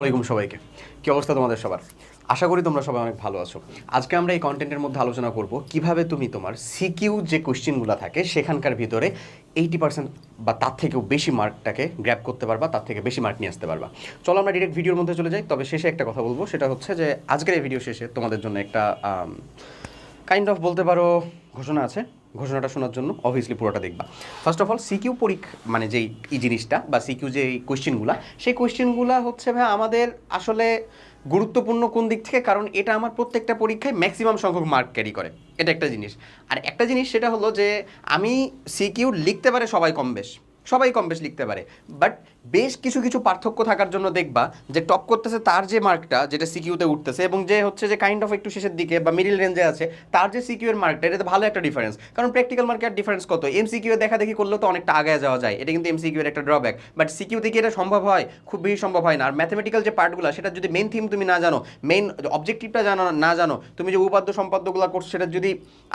ওয়ালাইকুম সবাইকে। কি অবস্থা তোমাদের সবার? আশা করি তোমরা সবাই অনেক ভালো আছো। আজকে আমরা এই কন্টেন্টের মধ্যে আলোচনা করব কীভাবে তুমি তোমার সিকিউ যে কোশ্চেনগুলো থাকে সেখানকার ভিতরে এইটি পার্সেন্ট বা তার থেকেও বেশি মার্কটাকে গ্র্যাপ করতে পারবা, তার থেকে বেশি মার্ক নিয়ে আসতে পারবা। চলো আমরা ডিরেক্ট ভিডিওর মধ্যে চলে যাই, তবে শেষে একটা কথা বলব, সেটা হচ্ছে যে আজকের এই ভিডিও শেষে তোমাদের জন্য একটা কাইন্ড অফ বলতে পারো, ঘোষণা আছে। ঘোষণাটা শোনার জন্য অবভিয়াসলি পুরোটা দেখবা। ফার্স্ট অফ অল সিকিউ পরীক্ষা মানে যেই এই জিনিসটা বা সিকিউ যে কোয়েশ্চেনগুলো সেই কোয়েশ্চেনগুলো হচ্ছে ভাই আমাদের আসলে গুরুত্বপূর্ণ কোন দিক থেকে? কারণ এটা আমার প্রত্যেকটা পরীক্ষায় ম্যাক্সিমাম সংখ্যক মার্ক ক্যারি করে। এটা একটা জিনিস। আর একটা জিনিস সেটা হলো যে, আমি সিকিউ লিখতে পারে সবাই কম বেশ। সবাই কম বেশ লিখতে পারে। বাট বেশ কিছু কিছু পার্থক্য থাকার জন্য দেখবা যে টপ করতেছে তার যে মার্কটা যেটা সিকিউতে উঠতেছে এবং যে হচ্ছে যে কাইন্ড অফ একটু শেষের দিকে বা মিডিল রেঞ্জে আছে, তার যে সিকিউর মার্কটা এটাতে ভালো একটা ডিফারেন্স কারণ প্র্যাকটিক্যাল মার্কের ডিফারেন্স কত? এমসিকিউ দেখা দেখি করলেও তো অনেকটা আগে যাওয়া যায়। এটা কিন্তু এমসিকিউ এর একটা ড্রব্যাক বাট সিকিউ থেকে এটা সম্ভব হয়? খুব বেশি সম্ভব হয় না। আর ম্যাথমেটিক্যাল যে পার্টগুলো সেটা যদি মেন থিম তুমি না জানো মেন অবজেক্টিভটা জানো, না জানো, তুমি যে উপাদ্য সম্পাদ্যগুলো করছ সেটা যদি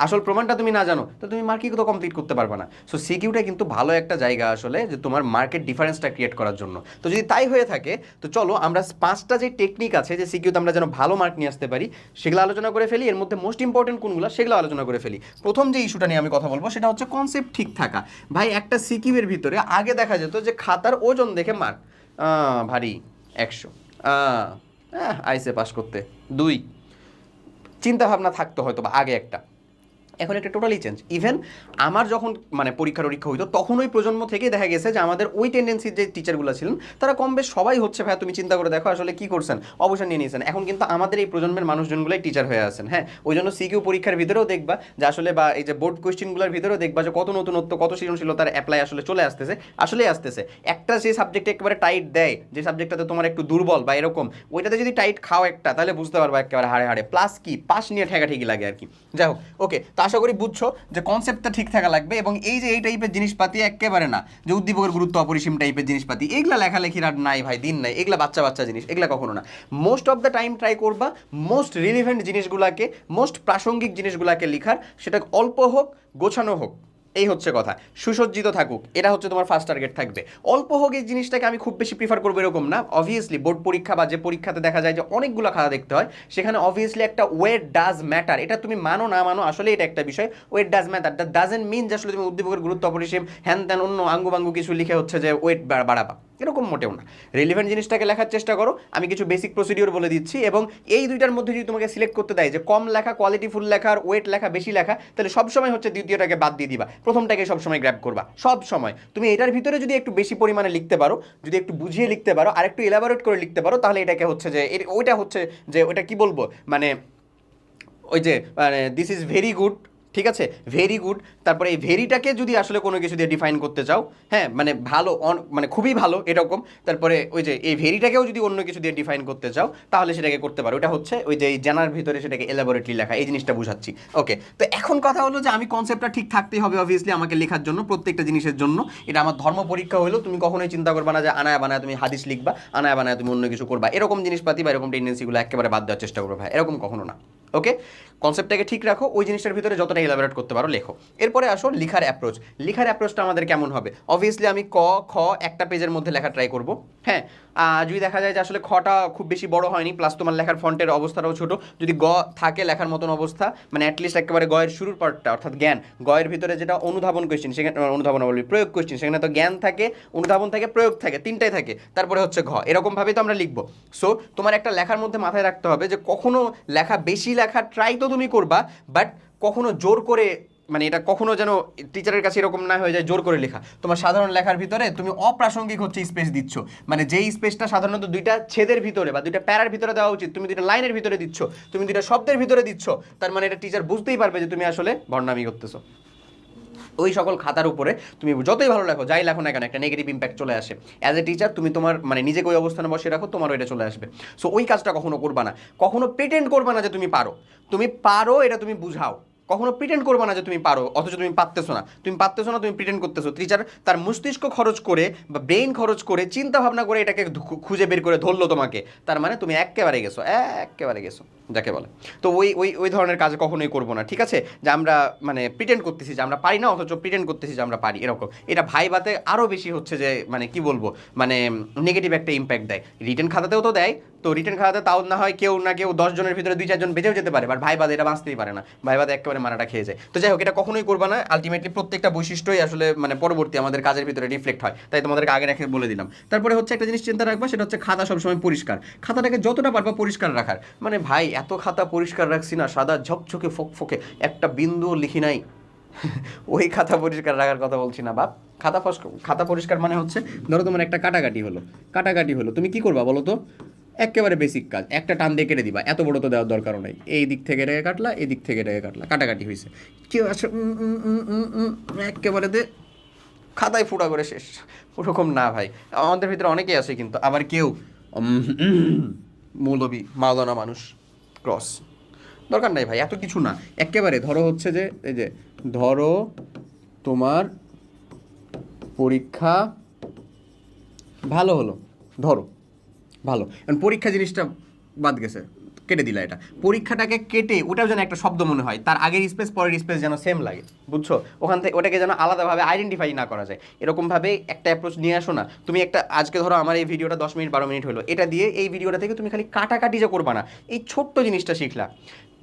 আসল প্রমাণটা তুমি না জানো, তো তুমি মার্কিং তো কমপ্লিট করতে পারবে না। সো সিকিউটা কিন্তু ভালো একটা জায়গা আসলে যে তোমার মার্কেট ডিফারেন্সটা ক্রিয়েট করার জন্য। তো যদি তাই হয়ে থাকে, তো চলো আমরা পাঁচটা যে টেকনিক আছে যে সিকিউতে আমরা যেন ভালো মার্ক নিয়ে আসতে পারি, সেগুলো আলোচনা করে ফেলি। এর মধ্যে মোস্ট ইম্পর্টেন্ট কোনগুলো সেগুলো আলোচনা করে ফেলি। প্রথম যে ইস্যুটা নিয়ে আমি কথা বলব, সেটা হচ্ছে কনসেপ্ট ঠিক থাকা। ভাই, একটা সিকিউ এর ভিতরে আগে দেখা যেত যে খাতার ওজন দেখে মার্ক ভারী, একশো। আইসে পাস করতে। দুই চিন্তা ভাবনা থাকতো হয়তো বা আগে একটা। এখন একটা টোটালি চেঞ্জ ইভেন আমার যখন মানে পরীক্ষা টরীক্ষা হইতো, তখন ওই প্রজন্ম থেকেই দেখা গেছে যে আমাদের ওই টেন্ডেন্সির যে টিচারগুলো ছিলেন, তারা কম বেশ সবাই হচ্ছে ভাই তুমি চিন্তা করে দেখো আসলে কি করছেন? অবসর নিয়ে নিয়েছেন। এখন কিন্তু আমাদের এই প্রজন্মের মানুষজনগুলোই টিচার হয়ে আছেন হ্যাঁ? ওই জন্য সিকিউ পরীক্ষার ভিতরেও দেখবা যে আসলে বা এই যে বোর্ড কোয়েশ্চেনগুলোর ভিতরেও দেখবা যে কত নতুনত্ব, কত সৃজনশীলতার অ্যাপ্লাই আসলে চলে আসতেছে, আসলেই আসতেছে। একটা যে সাবজেক্টে একেবারে টাইট দেয়, যে সাবজেক্টটাতে তোমার একটু দুর্বল বা এরকম, ওইটাতে যদি টাইট খাও একটা, তাহলে বুঝতে পারবা একেবারে হাড়ে হাড়ে। প্লাস কি? পাস নিয়ে ঠেকাঠেকি লাগে আর কি। যাই হোক ওকে আশা করি বুঝছ যে কনসেপ্টটা ঠিক থাকা লাগবে এবং এই যে এই টাইপের জিনিসপাতি একেবারে না যে উদ্দীপকের গুরুত্ব অপরিসীম টাইপের জিনিসপাতি, এগুলা লেখালেখির আর নাই ভাই, দিন নাই। এগুলা বাচ্চা বাচ্চা জিনিস, এগুলা কখনো না। Most of the time try করবা মোস্ট রিলিভেন্ট জিনিসগুলাকে মোস্ট প্রাসঙ্গিক জিনিসগুলাকে লেখার, সেটা অল্প হোক, গোছানো হোক। এই হচ্ছে কথা। সুসজ্জিত থাকুক, এটা হচ্ছে তোমার ফার্স্ট টার্গেট থাকবে। অল্প হোক এই জিনিসটাকে আমি খুব বেশি প্রিফার করব এরকম না। অবভিয়াসলি বোর্ড পরীক্ষা বা যে পরীক্ষাতে দেখা যায় যে অনেকগুলো খাতা দেখতে হয়, সেখানে অবভিয়াসলি একটা ওয়েট ডাজ ম্যাটার এটা তুমি মানো না মানো, আসলে এটা একটা বিষয়। Weight does matter that doesn't mean যে আসলে তুমি উদ্দীপকের গুরুত্ব অপরিসীম, হ্যান ত্যান অন্য আঙ্গু বাঙ্গু কিছু লিখে হচ্ছে যে ওয়েট বাড়াবা। এরকম মোটেও না। রিলিভেন্ট জিনিসটাকে লেখার চেষ্টা করো। আমি কিছু বেসিক প্রসিডিওর বলে দিচ্ছি এবং এই দুইটার মধ্যে যদি তোমাকে সিলেক্ট করতে দেয় যে কম লেখা কোয়ালিটি ফুল লেখার ওয়েট লেখা, বেশি লেখা, তাহলে সবসময় হচ্ছে দ্বিতীয়টাকে বাদ দিয়ে দিবা। প্রথমটাকে সবসময় গ্র্যাব করবা। সব সময় তুমি এটার ভিতরে যদি একটু বেশি পরিমাণে লিখতে পারো, যদি একটু বুঝিয়ে লিখতে পারো আর একটু এলাবোরেট করে লিখতে পারো, তাহলে এটাকে হচ্ছে যে ওইটা হচ্ছে যে ওইটা কি বলব? মানে ওই যে মানে দিস ইজ ভেরি গুড ঠিক আছে? ভেরি গুড তারপরে এই ভেরিটাকে যদি আসলে কোনো কিছু দিয়ে ডিফাইন করতে চাও হ্যাঁ মানে ভালো অন- মানে খুবই ভালো এরকম তারপরে ওই যে এই ভেরিটাকেও যদি অন্য কিছু দিয়ে ডিফাইন করতে চাও, তাহলে সেটাকে করতে পারো। ওটা হচ্ছে ওই যে এই জানার ভিতরে সেটাকে এলাবোরেটলি লেখা। এই জিনিসটা বুঝাচ্ছি। ওকে তো এখন কথা হলো যে আমি কনসেপ্টটা ঠিক থাকতেই হবে অবভিয়াসলি আমাকে লেখার জন্য, প্রত্যেকটা জিনিসের জন্য। এটা আমার ধর্ম পরীক্ষা হলেও তুমি কখনোই চিন্তা করবে না যে আনায় বানায় তুমি হাদিস লিখবা, আনায় বানায় তুমি অন্য কিছু করবা। এরকম জিনিসপাতি বা এরকম টেন্ডেন্সিগুলো একেবারে বাদ দেওয়ার চেষ্টা করবে। ভাই এরকম কখনো না। ওকে কনসেপ্টটাকে ঠিক রাখো। ওই জিনিসটার ভিতরে যতটা এলাবোরেট করতে পারো লেখো। এরপরে আসো লিখার অ্যাপ্রোচ লিখার অ্যাপ্রোচটা আমাদের কেমন হবে? অবভিয়াসলি আমি ক, খ একটা পেজের মধ্যে লেখা ট্রাই করব। হ্যাঁ যদি দেখা যায় যে আসলে খটা খুব বেশি বড় হয়নি প্লাস তোমার লেখার ফন্টের অবস্থাটাও ছোট, যদি গ থাকে লেখার মতন অবস্থা মানে অ্যাটলিস্ট একেবারে গয়ের শুরুর পার্টটা অর্থাৎ জ্ঞান গয়ের ভিতরে যেটা অনুধাবন কোয়েশ্চেন সেখানে অনুধাবন না বলবি প্রয়োগ কোয়েশ্চেন সেখানে তো জ্ঞান থাকে, অনুধাবন থাকে, প্রয়োগ থাকে, তিনটাই থাকে, তারপরে হচ্ছে ঘ। এরকমভাবেই তো আমরা লিখব। সো তোমার একটা লেখার মধ্যে মাথায় রাখতে হবে যে কখনো লেখা, বেশি লেখা ট্রাই তো তুমি করবা বাট কখনো জোর করে মানে এটা কখনো যেন টিচারের কাছে এরকম না হয়ে যায়, জোর করে লেখা। তোমার সাধারণ লেখার ভিতরে তুমি অপ্রাসঙ্গিক হচ্ছে স্পেস দিচ্ছ। মানে যেই স্পেসটা সাধারণত দুইটা ছেদের ভিতরে বা দুইটা প্যারার ভিতরে দেওয়া উচিত, তুমি দুইটা লাইনের ভিতরে দিচ্ছ, তুমি দুইটা শব্দের ভিতরে দিচ্ছ, তার মানে এটা টিচার বুঝতেই পারবে যে তুমি আসলে ভণ্ডামি করতেছো। ওই সকল খাতার উপরে তুমি যতই ভালো লেখো, যাই লেখো না কেন, একটা নেগেটিভ ইম্প্যাক্ট চলে আসে। অ্যাজ এ টিচার তুমি তোমার মানে নিজেকে ওই অবস্থানে বসে রাখো, তোমারও এটা চলে আসবে। সো ওই কাজটা কখনো করবা না। কখনো পেটেন্ট করবা না যে তুমি পারো। তুমি পারো, এটা তুমি বুঝাও। কখনো প্রিটেন্ড করবে না যে তুমি পারো, অথচ তুমি পারতেছো না। তুমি পারতেছো না, তুমি প্রিটেন্ড করতেছো। টিচার তার মস্তিষ্ক খরচ করে বা ব্রেইন খরচ করে চিন্তা ভাবনা করে এটাকে খুঁজে বের করে ধরলো তোমাকে। তার মানে তুমি একেবারে গেছো একেবারে গেছো, যাকে বলে। তো ওই ওই ওই ধরনের কাজ কখনোই করব না, ঠিক আছে? যে আমরা মানে প্রিটেন্ড করতেছি যে আমরা পারি না, অথচ প্রিটেন্ড করতেছি যে আমরা পারি, এরকম। এটা ভাইবাতে আরও বেশি হচ্ছে যে মানে কি বলব? মানে নেগেটিভ একটা ইম্প্যাক্ট দেয়। রিটার্ন খাতাতেও তো দেয় তো রিটার্ন খাতাতে তাও না হয় কেউ না কেউ দশ জনের ভিতরে দুই চারজন বেঁচেও যেতে পারে। বাট ভাইবাদে এটা বাঁচতেই পারে না। ভাইবাদে একেবারে মানাটা খেয়ে যায়। তো যাই হোক, এটা কখনোই করবা না। আলটিমেটলি প্রত্যেকটা বৈশিষ্ট্যই আসলে মানে পরবর্তী আমাদের কাজের ভিতরে রিফ্লেক্ট হয়। তাই তোমাদেরকে আগে রেখে বলে দিলাম। তারপরে হচ্ছে একটা জিনিস চিন্তা রাখবা, সেটা হচ্ছে খাতা সবসময় পরিষ্কার। খাতাটাকে যতটা পারবা পরিষ্কার রাখার। মানে ভাই, এত খাতা পরিষ্কার রাখছি না, সাদা ঝকঝকে ফকফকে একটা বিন্দু লিখি নাই। ওই খাতা পরিষ্কার রাখার কথা বলছি না, বাপ। খাতা খাতা পরিষ্কার মানে হচ্ছে, ধরো তোমার একটা কাটাকাটি হলো। কাটাকাটি হলো। তুমি কি করবা বলো তো? একেবারে বেসিক কাজ। একটা টান দিয়ে কেটে দিবা। এত বড় তো দেওয়ার দরকারও নেই। এই দিক থেকে রেখে কাটলা, এই দিক থেকে রেখে কাটলা। কাটাকাটি হয়েছে কেউ আছে একেবারে দে খাতায় ফুটা করে শেষ। ওরকম না ভাই। আমাদের ভিতরে অনেকেই আছে কিন্তু আবার কেউ। মৌলবী, মাওলানা মানুষ, ক্রস। দরকার নাই ভাই, এত কিছু না। একেবারে ধরো হচ্ছে যে, এই যে, ধরো তোমার পরীক্ষা ভালো হলো। ধরো। ভালো। কারণ পরীক্ষা জিনিসটা বাদ গেছে, কেটে দিলা এটা। পরীক্ষাটাকে কেটে ওটাও যেন একটা শব্দ মনে হয়, তার আগের স্পেস পরের স্পেস যেন সেম লাগে, বুঝছ? ওখান থেকে ওটাকে যেন আলাদাভাবে আইডেন্টিফাই না করা যায়। এরকমভাবে একটা অ্যাপ্রোচ নিয়ে আসো না। তুমি একটা, আজকে ধরো আমার এই ভিডিওটা দশ মিনিট, বারো মিনিট হলো। এটা দিয়ে এই ভিডিওটা থেকে তুমি খালি কাটাকাটি যে করবা না, এই ছোট্ট জিনিসটা শিখলা।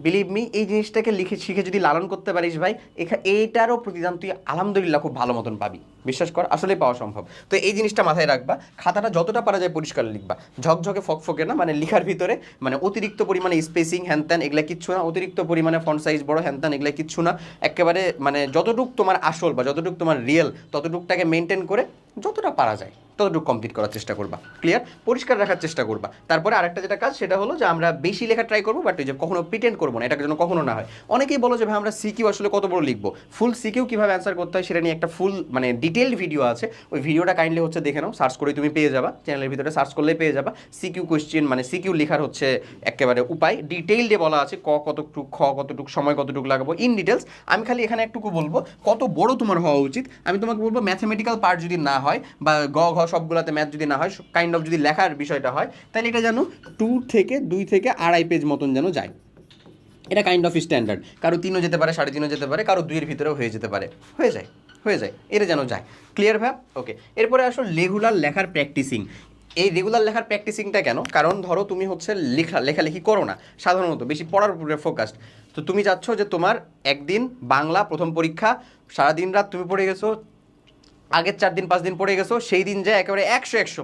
বিলিভ মি এই জিনিসটাকে লিখে, শিখে যদি লালন করতে পারিস ভাই, এখা, এইটারও প্রতিদান তুই আলহামদুলিল্লাহ খুব ভালো মতন পাবি। বিশ্বাস কর আসলে পাওয়া সম্ভব। তো এই জিনিসটা মাথায় রাখবা, খাতাটা যতটা পারা যায় পরিষ্কার লিখবা। ঝকঝকে, ফকফকে না মানে লিখার ভিতরে মানে অতিরিক্ত পরিমাণে স্পেসিং হ্যানত্যান এগুলা কিচ্ছু না, অতিরিক্ত পরিমাণে ফন্ট সাইজ বড় হ্যানত্যান এগুলা কিচ্ছু না। একেবারে মানে যতটুক তোমার আসল বা যতটুক তোমার রিয়েল ততটুকটাকে মেনটেন করে যতটা পারা যায়। ততটুকু কমপ্লিট করার চেষ্টা করবা। ক্লিয়ার পরিষ্কার রাখার চেষ্টা করবা। তারপরে আরেকটা যেটা কাজ, সেটা হলো যে আমরা বেশি লেখা ট্রাই করব বাট যে কখনো প্রিটেন্ড করব না, এটাকে যেন কখনো না হয়। অনেকেই বলো যে, ভাই, আমরা সিকিউ আসলে কত বড় লিখব? ফুল সিকিউ কীভাবে অ্যান্সার করতে হয়, সেটা নিয়ে একটা ফুল মানে ডিটেলড ভিডিও আছে। ওই ভিডিওটা কাইন্ডলি হচ্ছে দেখে নাও সার্চ করে তুমি পেয়ে যাবা। চ্যানেলের ভিতরে সার্চ করলে পেয়ে যাবা। সিকিউ কোয়েশ্চেন মানে সিকিউ লেখার হচ্ছে একেবারে উপায়। ডিটেইলডে বলা আছে, ক কতটুক, খ কতটুক, সময় কতটুক লাগাবো ইন ডিটেলস আমি খালি এখানে একটুকু বলব, কত বড় তোমার হওয়া উচিত? আমি তোমাকে বলব ম্যাথমেটিক্যাল পার্ট যদি না হয়, বা গ, ঘ সবগুলোতে ম্যাথ যদি না হয় কাইন্ড অফ যদি লেখার বিষয়টা হয়, তাহলে এটা যেন টু থেকে, দুই থেকে আড়াই পেজ মতন যেন যায়। এটা কাইন্ড অফ স্ট্যান্ডার্ড কারও তিনও যেতে পারে, সাড়ে তিনও যেতে পারে, কারও দুইয়ের ভিতরেও হয়ে যেতে পারে। হয়ে যায় হয়ে যায়, এটা যেন যায়। ক্লিয়ার ভ্যাপ ওকে এরপরে আসো রেগুলার লেখার প্র্যাকটিসিং এই রেগুলার লেখার প্র্যাকটিসিংটা কেন? কারণ ধরো তুমি হচ্ছে লেখা, লেখালেখি করো না, সাধারণত বেশি পড়ার উপরে ফোকাসড তো তুমি চাচ্ছ যে তোমার একদিন বাংলা প্রথম পরীক্ষা, সারাদিন রাত তুমি পড়ে গেছো আগের চার দিন, পাঁচ দিন পড়ে গেছো, সেই দিন যায় একেবারে একশো একশো।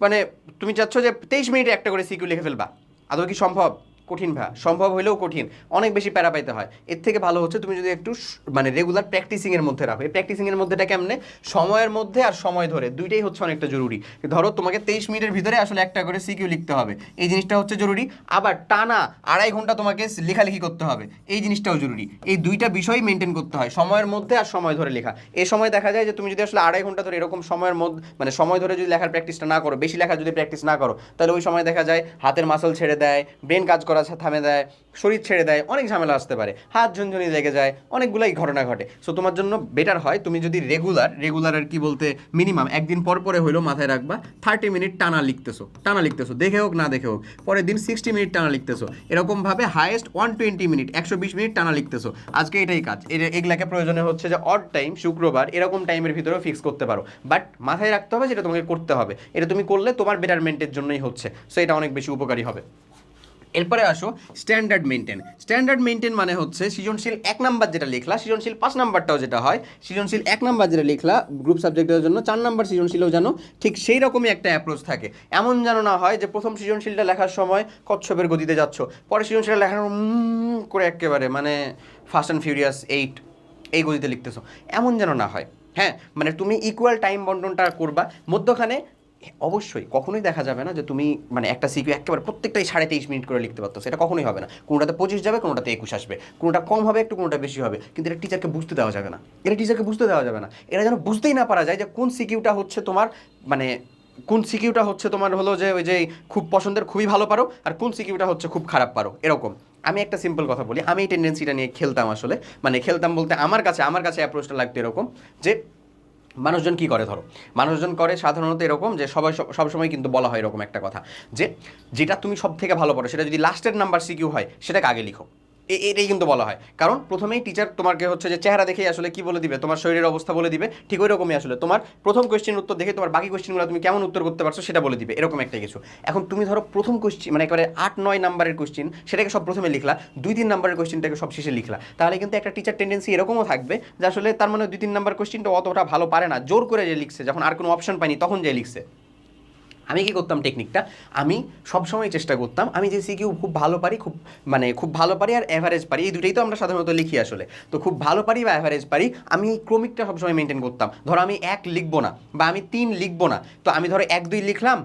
মানে তুমি চাচ্ছ যে তেইশ মিনিটে একটা করে সিকিউ লিখে ফেলবা। আদৌ কি সম্ভব? কঠিন ভা সম্ভব হলেও কঠিন, অনেক বেশি প্যারা পাইতে হয়। এর থেকে ভালো হচ্ছে তুমি যদি একটু মানে রেগুলার প্র্যাকটিসিংয়ের মধ্যে রাখো। এই প্র্যাকটিসিংয়ের মধ্যেটা কেমনে? সময়ের মধ্যে আর সময় ধরে, দুইটাই হচ্ছে অনেকটা জরুরি। ধরো তোমাকে তেইশ মিনিটের ভিতরে আসলে একটা করে সিকিউ লিখতে হবে। এই জিনিসটা হচ্ছে জরুরি। আবার টানা আড়াই ঘণ্টা তোমাকে লেখালেখি করতে হবে। এই জিনিসটাও জরুরি। এই দুইটা বিষয় মেনটেন করতে হয়, সময়ের মধ্যে আর সময় ধরে লেখা। এই সময় দেখা যায় যে তুমি যদি আসলে আড়াই ঘণ্টা ধরে এরকম সময়ের মধ্যে মানে সময় ধরে যদি লেখার প্র্যাকটিসটা না করো, বেশি লেখা যদি প্র্যাকটিস না করো, তাহলে ওই সময় দেখা যায় হাতের মাসল ছেড়ে দেয় ব্রেন কাজ করা ছা- থামে দেয়, শরীর ছেড়ে দেয়, অনেক ঝামেলা আসতে পারে। হাত ঝুনঝুনি লেগে যায়, অনেকগুলাই ঘটনা ঘটে। সো তোমার জন্য বেটার হয় তুমি যদি রেগুলার রেগুলার আর কি বলতে মিনিমাম একদিন পর পরে হইলেও মাথায় রাখবা থার্টি মিনিট টানা লিখতেছো টানা লিখতেছো, দেখে হোক না দেখে হোক, পরের দিন সিক্সটি মিনিট টানা লিখতেছো। এরকমভাবে হায়েস্ট ওয়ান টোয়েন্টি মিনিট একশো বিশ মিনিট টানা লিখতেছো। আজকে এটাই কাজ। এগুলাকে প্রয়োজনে হচ্ছে যে অড টাইম শুক্রবার, এরকম টাইমের ভিতরেও ফিক্স করতে পারো। বাট মাথায় রাখতে হবে যেটা তোমাকে করতে হবে। এটা তুমি করলে তোমার বেটারমেন্টের জন্যই হচ্ছে। সো এটা অনেক বেশি উপকারী হবে। এরপরে আসো স্ট্যান্ডার্ড মেনটেন স্ট্যান্ডার্ড মেনটেন মানে হচ্ছে সৃজনশীল এক নাম্বার যেটা লিখলা, সৃজনশীল পাঁচ নাম্বারটাও যেটা হয়, সৃজনশীল এক নাম্বার যেটা লিখলা গ্রুপ সাবজেক্টের জন্য, চার নাম্বার সৃজনশীলও যেন ঠিক সেই রকমই একটা অ্যাপ্রোচ থাকে। এমন যেন না হয় যে প্রথম সৃজনশীলটা লেখার সময় কচ্ছপের গতিতে যাচ্ছ, পরে সৃজনশীলটা লেখার করে একেবারে মানে ফাস্ট অ্যান্ড ফিউরিয়াস এইট এই গতিতে লিখতেছো। এমন যেন না হয়। হ্যাঁ মানে তুমি ইকুয়াল টাইম বন্টনটা করবা, মধ্যখানে অবশ্যই। কখনোই দেখা যাবে না যে তুমি মানে একটা সিকিউ একেবারে প্রত্যেকটাই সাড়ে তেইশ মিনিট করে লিখতে পারতো, সেটা কখনোই হবে না। কোনোটাতে পঁচিশ যাবে, কোনোটাতে একুশ আসবে। কোনোটা কম হবে, একটু কোনোটা বেশি হবে। কিন্তু এটা টিচারকে বুঝতে দেওয়া যাবে না। এটা টিচারকে বুঝতে দেওয়া যাবে না। এটা যেন বুঝতেই না পারা যায় যে কোন সিকিউটা হচ্ছে তোমার মানে কোন সিকিউটা হচ্ছে তোমার হলো যে ওই যে খুব পছন্দের, খুবই ভালো পারো, আর কোন সিকিউটা হচ্ছে খুব খারাপ পারো। এরকম। আমি একটা সিম্পল কথা বলি। আমি এই টেন্ডেন্সিটা নিয়ে খেলতাম আসলে। মানে খেলতাম বলতে আমার কাছে আমার কাছে অ্যাপ্রোচটা লাগতো এরকম যে মানুষজন কি করে, ধরো? মানুষজন করে সাধারণত এরকম যে সবাই সব- সবসময় কিন্তু বলা হয় এরকম একটা কথা যে, যেটা তুমি সব থেকে ভালো পড়ো, সেটা যদি লাস্টের নাম্বার সিকিউ হয়, সেটাকে আগে লিখো। এটাই কিন্তু বলা হয়। কারণ প্রথমেই টিচার তোমাকে হচ্ছে যে চেহারা দেখেই আসলে কি বলে দিবে, তোমার শরীরের অবস্থা বলে দিবে, ঠিক ওই রকমই আসলে। তোমার প্রথম কোয়েশ্চেন উত্তর দেখে তোমার বাকি কোয়েশ্চেনগুলো তুমি কেমন উত্তর করতে পারছ সেটা বলে দিবে, এরকম একটা কিছু। এখন তুমি ধরো প্রথম কোয়েশ্চেন মানে একেবারে আট, নয় নাম্বারের কোয়েশ্চেন সেটাকে সব প্রথমে লিখলা, দুই, তিন নাম্বারের কোয়েশ্চেনটাকে সব শেষে লিখলা। তাহলে কিন্তু একটা টিচার টেন্ডেন্সি এরকমও থাকবে যে আসলে তার মানে দুই, তিন নাম্বার কোয়েশ্চেনটা অতটা ভালো পারে না, জোর করে যে লিখছে, যখন আর কোনো অপশন পাইনি তখন যে লিখছে। আমি কি করতাম টেকনিকটা আমি সবসময় চেষ্টা করতাম, আমি যে সিকিউ খুব ভালো পারি, খুব মানে খুব ভালো পারি আর অ্যাভারেজ পারি, এই দুটোই তো আমরা সাধারণত লিখি আসলে। তো খুব ভালো পারি বা অ্যাভারেজ পারি, আমি এই ক্রমিকটা সবসময় মেনটেন করতাম। ধরো আমি এক লিখব না বা আমি তিন লিখব না, তো আমি ধরো এক দুই লিখলাম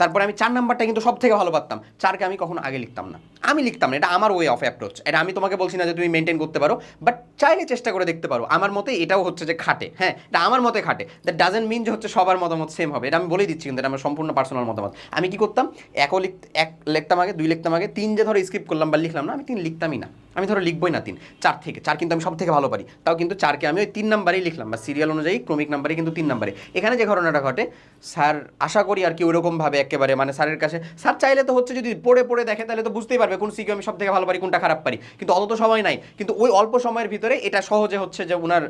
তারপরে আমি চার নাম্বারটা কিন্তু সব থেকে ভালো পারতাম। চারকে আমি কখনো আগে লিখতাম না। আমি লিখতাম না, এটা আমার ওয়ে অফ অ্যাপ্রোচ এটা আমি তোমাকে বলছি না যে তুমি মেনটেন করতে পারো বাট চাইলে চেষ্টা করে দেখতে পারো। আমার মতে এটাও হচ্ছে যে খাটে হ্যাঁ? এটা আমার মতে খাটে। দ্যাট ডাজেন্ট মিন যে হচ্ছে সবার মতামত সেম হবে। এটা আমি বলেই দিচ্ছি কিন্তু এটা আমার সম্পূর্ণ পার্সোনাল মতামত। আমি কি করতাম? একও লিখ, এক লিখতাম আগে, দুই লিখতাম আগে, তিন যে ধরো স্কিপ করলাম বা লিখলাম না, আমি তিন লিখতামই না। আমি ধরো লিখবই না তিন, চার থেকে, চার কিন্তু আমি সব থেকে ভালো পারি। তাও কিন্তু চারকে আমি ওই তিন নাম্বারেই লিখলাম, বা সিরিয়াল অনুযায়ী ক্রমিক নাম্বারে কিন্তু তিন নাম্বারে। এখানে যে ঘটনাটা ঘটে, স্যার আশা করি আর কি ওরকমভাবে একেবারে মানে স্যারের কাছে, স্যার চাইলে তো হচ্ছে যদি পড়ে পড়ে দেখে তাহলে তো বুঝতেই পারবে কোন সিকিউ আমি সব থেকে ভালো পারি, কোনটা খারাপ পারি। কিন্তু অত তো সময় নাই, কিন্তু ওই অল্প সময়ের ভিতরে এটা সহজে হচ্ছে যে ওনার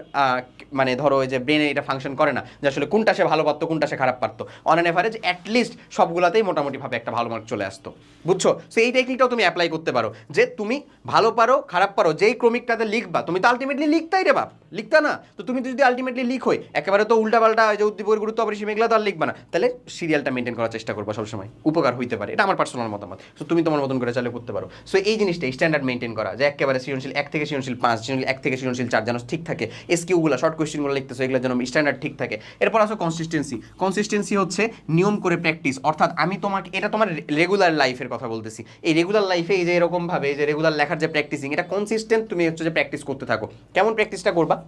মানে ধরো ওই যে ব্রেনে এটা ফাংশন করে না, যে আসলে কোনটা সে ভালো পারতো, কোনটা সে খারাপ পারতো। On an average at least সবগুলাতেই মোটামুটিভাবে একটা ভালো মার্ক চলে আসতো। বুঝছ? সো এই টেকনিকটাও তুমি অ্যাপ্লাই করতে পারো, যে তুমি ভালো পারো খারাপ পারো, যেই ক্রমিকটাতে লিখবা, তুমি তো আলটিমেটলি লিখতাই রে বাপ, লিখতা না। তো তুমি যদি আলটিমেটলি লিখোই, একেবারে তো উল্টাপাল্টা ওই যে উদ্দীপকের গুরুত্ব অপরিসীম এগুলো তো আর লিখবা না। তাহলে সিরিয়ালটা মেনটেন করার চেষ্টা করবা সবসময়, উপকার হইতে পারে, এটা আমার পার্সোনাল মতামত। সো তুমি তোমার মতন করে চালু করতে পারো। সো এই জিনিসটা স্ট্যান্ডার্ড মেনটেন করা, যে একেবারে সৃজনশীল এক থেকে সৃজনশীল পাঁচ, সৃজনশীল এক থেকে সৃজনশীল চার যেন ঠিক থাকে এসকিউগুলো শর্ট কোয়েশ্চেনগুলো লিখতেছো, এগুলো যেন স্ট্যান্ডার্ড ঠিক থাকে। এরপর আসো কনসিস্টেন্সি কনসিস্টেন্সি হচ্ছে নিয়ম করে প্র্যাকটিস অর্থাৎ আমি তোমাকে, এটা তোমার রেগুলার লাইফের কথা বলতেছি। এই রেগুলার লাইফে এই যে এরকমভাবে, এই যে রেগুলার লেখার যে প্র্যাকটিসিং এটা কনসিস্টেন্ট তুমি হচ্ছে যে প্র্যাকটিস করতে থাকো। কেমন প্র্যাকটিসটা করবা?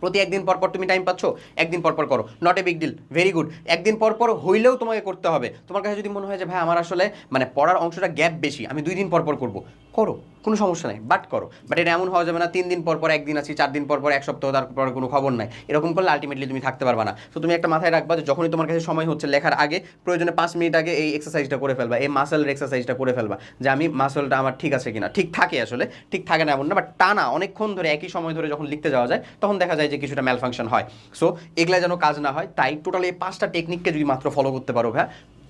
প্রতি একদিন পর পর তুমি টাইম পাচ্ছ? একদিন পর পর করো। Not a big deal very good একদিন পর পর হইলেও তোমাকে করতে হবে। তোমার কাছে যদি মনে হয় যে, ভাই, আমার আসলে মানে পড়ার অংশটা গ্যাপ বেশি, আমি দুই দিন পর পর করব। করো, কোনো সমস্যা নাই বাট করো। বাট এটা এমন হওয়া যাবে না, তিন দিন পর পর, একদিন আছি, চার দিন পর পর, এক সপ্তাহ, তারপর কোনো খবর নাই। এরকম করলে আলটিমেটলি তুমি থাকতে পারবা না। তো তুমি একটা মাথায় রাখবা যে যখনই তোমার কাছে সময় হচ্ছে লেখার আগে, প্রয়োজনে পাঁচ মিনিট আগে এই এক্সারসাইজটা করে ফেলবা, এই মাসেলের এক্সারসাইজটা করে ফেলবা, যে আমি মাসেলটা আমার ঠিক আছে কিনা। ঠিক থাকে আসলে, ঠিক থাকে না এমন না বাট টানা, অনেকক্ষণ ধরে, একই সময় ধরে যখন লিখতে যাওয়া যায়, তখন দেখা যায় যে কিছুটা ম্যাল ফাংশন হয়। সো এগুলা যেন কাজ না হয়, তাই টোটালি এই পাঁচটা টেকনিককে যদি মাত্র ফলো করতে পারো ভাই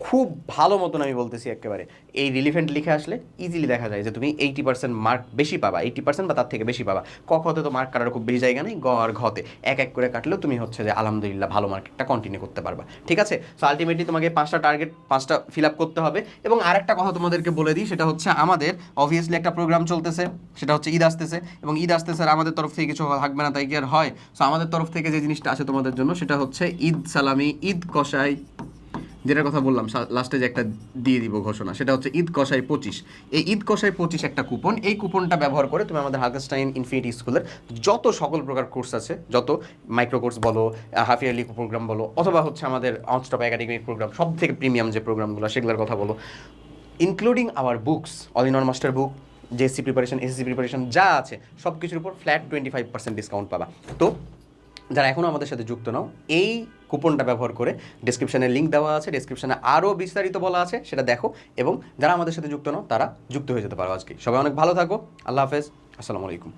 খুব ভালো মতন আমি বলতেছি একেবারে। এই রিলিভেন্ট লিখে আসলে ইজিলি দেখা যায় যে তুমি এইটি পার্সেন্ট মার্ক বেশি পাবা এইটি পার্সেন্ট বা তার থেকে বেশি পাবা। ক খতে তো মার্ক কাটার খুব বেশি জায়গা নেই, গ আর ঘতে এক এক করে কাটলেও তুমি হচ্ছে যে আলহামদুলিল্লাহ ভালো মার্কেটটা কন্টিনিউ করতে পারবা। ঠিক আছে? সো আলটিমেটলি তোমাকে পাঁচটা টার্গেট পাঁচটা ফিল আপ করতে হবে। এবং আরেকটা কথা তোমাদেরকে বলে দিই, সেটা হচ্ছে আমাদের অবভিয়াসলি একটা প্রোগ্রাম চলতেছে, সেটা হচ্ছে ঈদ আসতেছে। এবং ঈদ আসতেছে আর আমাদের তরফ থেকে কিছু থাকবে না, তাই কি আর হয়? সো আমাদের তরফ থেকে যে জিনিসটা আছে তোমাদের জন্য, সেটা হচ্ছে ঈদ সালামি, ঈদ কষাই যেটার কথা বললাম লাস্টে যে একটা দিয়ে দিব ঘোষণা, সেটা হচ্ছে ঈদ কষাই পঁচিশ। এই ঈদ কষাই পঁচিশ একটা কুপন এই কুপনটা ব্যবহার করে তুমি আমাদের হালকাস্টাইন ইনফিনিটি স্কুলের যত সকল প্রকার কোর্স আছে, যত মাইক্রো কোর্স বলো হাফ ইয়ারলি প্রোগ্রাম বলো, অথবা হচ্ছে আমাদের অনস্টপ একাডেমিক প্রোগ্রাম সব থেকে প্রিমিয়াম যে প্রোগ্রামগুলো সেগুলোর কথা বলো including our books all in master book JSC preparation SSC preparation যা আছে সব কিছুর উপর flat twenty five percent discount পাবা। তো যারা এখনও আমাদের সাথে যুক্ত নাও, এই কুপনটা ব্যবহার করে ডিসক্রিপশানে লিঙ্ক দেওয়া আছে ডিসক্রিপশানে আরও বিস্তারিত বলা আছে, সেটা দেখো এবং যারা আমাদের সাথে যুক্ত নাও, তারা যুক্ত হয়ে যেতে পারো আজকে। সবাই অনেক ভালো থাকো, আল্লাহ হাফেজ, আসসালামু আলাইকুম।